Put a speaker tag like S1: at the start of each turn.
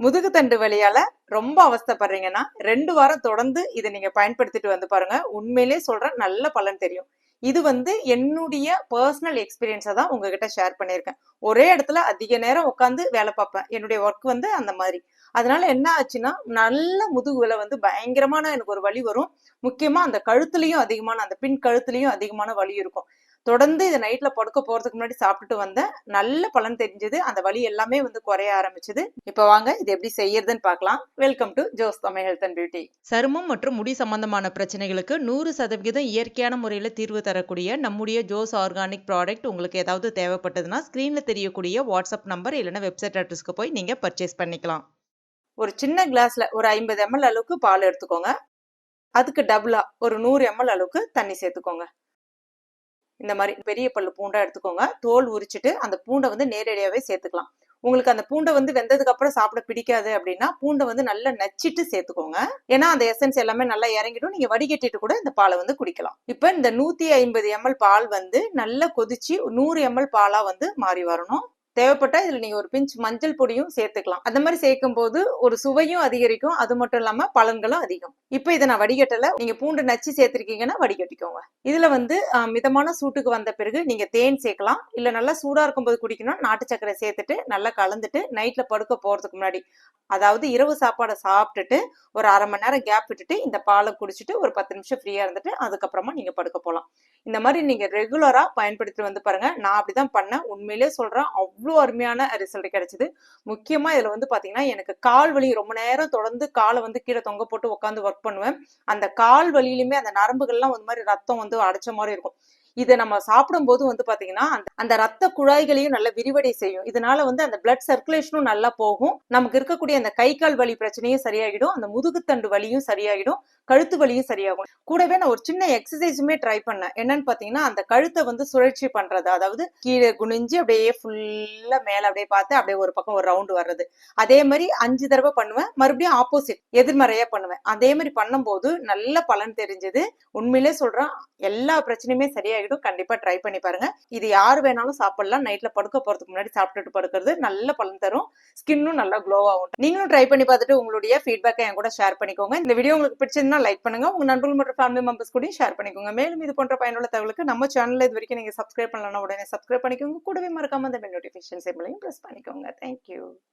S1: முதுகு தண்டு வலியால ரொம்ப அவஸ்தைப்படுறீங்கன்னா ரெண்டு வாரம் தொடர்ந்து இதை நீங்க பயன்படுத்திட்டு வந்து பாருங்க. உண்மையிலே சொல்றேன் நல்ல பலன் தெரியும். இது வந்து என்னுடைய பர்சனல் எக்ஸ்பீரியன்ஸை தான் உங்ககிட்ட ஷேர் பண்ணியிருக்கேன். ஒரே இடத்துல அதிக நேரம் உட்காந்து வேலை பார்ப்பேன். என்னுடைய ஒர்க் வந்து அந்த மாதிரி. அதனால என்ன ஆச்சுன்னா நல்ல முதுகுல வந்து பயங்கரமான எனக்கு ஒரு வலி வரும். முக்கியமா அந்த கழுத்துலயும் அதிகமான அந்த பின் கழுத்துலயும் அதிகமான வலி இருக்கும். தொடர்ந்து இதை நைட்ல படுக்க போறதுக்கு முன்னாடி சாப்பிட்டுட்டு வந்தேன். நல்ல பலன் தெரிஞ்சது. அந்த வலி எல்லாமே வந்து குறைய ஆரம்பிச்சது. இப்ப வாங்க இது எப்படி செய்யறதுன்னு பார்க்கலாம். Welcome to Jos Tamil health and beauty
S2: சருமம் மற்றும் முடி சம்பந்தமான பிரச்சனைகளுக்கு நூறு சதவிகிதம் இயற்கையான முறையில் தீர்வு தரக்கூடிய நம்முடைய ஜோஸ் ஆர்கானிக் ப்ராடக்ட் உங்களுக்கு ஏதாவது தேவைப்பட்டதுன்னா ஸ்க்ரீனில் தெரியக்கூடிய வாட்ஸ்அப் நம்பர் இல்லைன்னா வெப்சைட் அட்ரஸ்க்கு போய் நீங்கள் பர்ச்சேஸ் பண்ணிக்கலாம்.
S1: ஒரு சின்ன கிளாஸ்ல ஒரு ஐம்பது எம்எல் அளவுக்கு பால் எடுத்துக்கோங்க. அதுக்கு டபுளா ஒரு நூறு எம்எல் அளவுக்கு தண்ணி சேர்த்துக்கோங்க. இந்த மாதிரி பெரிய பல்லு பூண்டா எடுத்துக்கோங்க. தோல் உரிச்சிட்டு அந்த பூண்டை வந்து நேரடியாகவே சேர்த்துக்கலாம். உங்களுக்கு அந்த பூண்டை வந்து வெந்ததுக்கு அப்புறம் சாப்பிட பிடிக்காது அப்படின்னா பூண்டை வந்து நல்லா நச்சிட்டு சேர்த்துக்கோங்க. ஏன்னா அந்த எசன்ஸ் எல்லாமே நல்லா இறங்கிடும். நீங்க வடிகட்டிட்டு கூட இந்த பாலை வந்து குடிக்கலாம். இப்ப இந்த நூத்தி ஐம்பது எம்எல் பால் வந்து நல்லா கொதிச்சு நூறு எம்எல் பாலா வந்து மாறி வரணும். தேவைப்பட்டா இதுல நீங்க ஒரு பிஞ்ச் மஞ்சள் பொடியும் சேர்த்துக்கலாம். அந்த மாதிரி சேர்க்கும் போது ஒரு சுவையும் அதிகரிக்கும். அது மட்டும் இல்லாம பலன்களும் அதிகம். இப்போ இதை நான் வடிகட்டல. நீங்க பூண்டு நச்சு சேர்த்திருக்கீங்கன்னா வடிகட்டிக்கோங்க. இதுல வந்து மிதமான சூட்டுக்கு வந்த பிறகு நீங்க தேன் சேர்க்கலாம். இல்ல நல்லா சூடா இருக்கும்போது குடிக்கணும் நாட்டு சக்கரை சேர்த்துட்டு நல்லா கலந்துட்டு நைட்ல படுக்க போறதுக்கு முன்னாடி அதாவது இரவு சாப்பாடை சாப்பிட்டுட்டு ஒரு அரை மணி நேரம் கேப் விட்டுட்டு இந்த பாலை குடிச்சிட்டு ஒரு பத்து நிமிஷம் ஃப்ரீயா இருந்துட்டு அதுக்கப்புறமா நீங்க படுக்க போலாம். இந்த மாதிரி நீங்க ரெகுலரா பயன்படுத்தி வந்து பாருங்க. நான் அப்படிதான் பண்ணேன். உண்மையிலே சொல்றேன். அவ்வளோ அருமையான ரிசல்ட் கிடைச்சது. முக்கியமா இதுல வந்து பாத்தீங்கன்னா எனக்கு கால் வலி ரொம்ப நேரம் தொடர்ந்து காலை வந்து கீழே தொங்க போட்டு உட்காந்து ஒர்க் பண்ணுவேன். அந்த கால் வலியிலுமே அந்த நரம்புகள்லாம் ஒரு மாதிரி ரத்தம் வந்து அடைச்ச மாதிரி இருக்கும். இதை நம்ம சாப்பிடும்போது வந்து பாத்தீங்கன்னா அந்த அந்த ரத்த குழாய்களையும் நல்ல விரிவடை செய்யும். இதனால வந்து அந்த பிளட் சர்க்குலேஷனும் நல்லா போகும். நமக்கு இருக்கக்கூடிய அந்த கை கால் வலி பிரச்சனையும் சரியாகிடும் அந்த முதுகுத்தண்டு வலியும் சரியாகிடும் கழுத்து வலியும் சரியாகும். கூடவே நான் ஒரு சின்ன எக்ஸசைஸுமே ட்ரை பண்ணேன். என்னன்னு பாத்தீங்கன்னா அந்த கழுத்தை வந்து சுழற்சி பண்றது. அதாவது கீழே குனிஞ்சு அப்படியே ஃபுல்லா மேல அப்படியே பார்த்து அப்படியே ஒரு பக்கம் ஒரு ரவுண்டு வர்றது. அதே மாதிரி அஞ்சு தடவை பண்ணுவேன். மறுபடியும் ஆப்போசிட் எதிர்மறையா பண்ணுவேன். அதே மாதிரி பண்ணும்போது நல்ல பலன் தெரிஞ்சது. உண்மையிலே சொல்றேன் எல்லா பிரச்சனையுமே சரியாகிடும் கண்டிப்பா ட்ரை பண்ணி பாருங்க. இது யார் வேணாலும் சாப்பிடலாம். நைட்ல படுக்க போறதுக்கு முன்னாடி சாப்பிட்டுட்டு படுக்கிறது நல்ல பலன் தரும். ஸ்கின்னும் நல்லா க்ளோ ஆகும். நீங்களும் ட்ரை பண்ணி பார்த்துட்டு உங்களுடைய ஃபீட்பேக்கை என் கூட ஷேர் பண்ணிக்கோங்க. இந்த வீடியோ உங்களுக்கு பிடிச்சிருந்தா லைக் பண்ணுங்க. உங்க நண்பர்கள் மற்றும் ஃபேமிலி மெம்பர்ஸ் கூட ஷேர் பண்ணிக்கோங்க. மேலும் இது போன்ற பயனுள்ள தகவலுக்கு நம்ம சேனலில் இது வரைக்கும் நீங்க சப்ஸ்கிரைப் பண்ணலன்னா உடனே சப்ஸ்கிரைப் பண்ணிக்கோங்க. கூடவே மறக்காம அந்த பெல் நோட்டிஃபிகேஷன் சிம்பிளையும் ப்ரெஸ் பண்ணிக்கோங்க. Thank you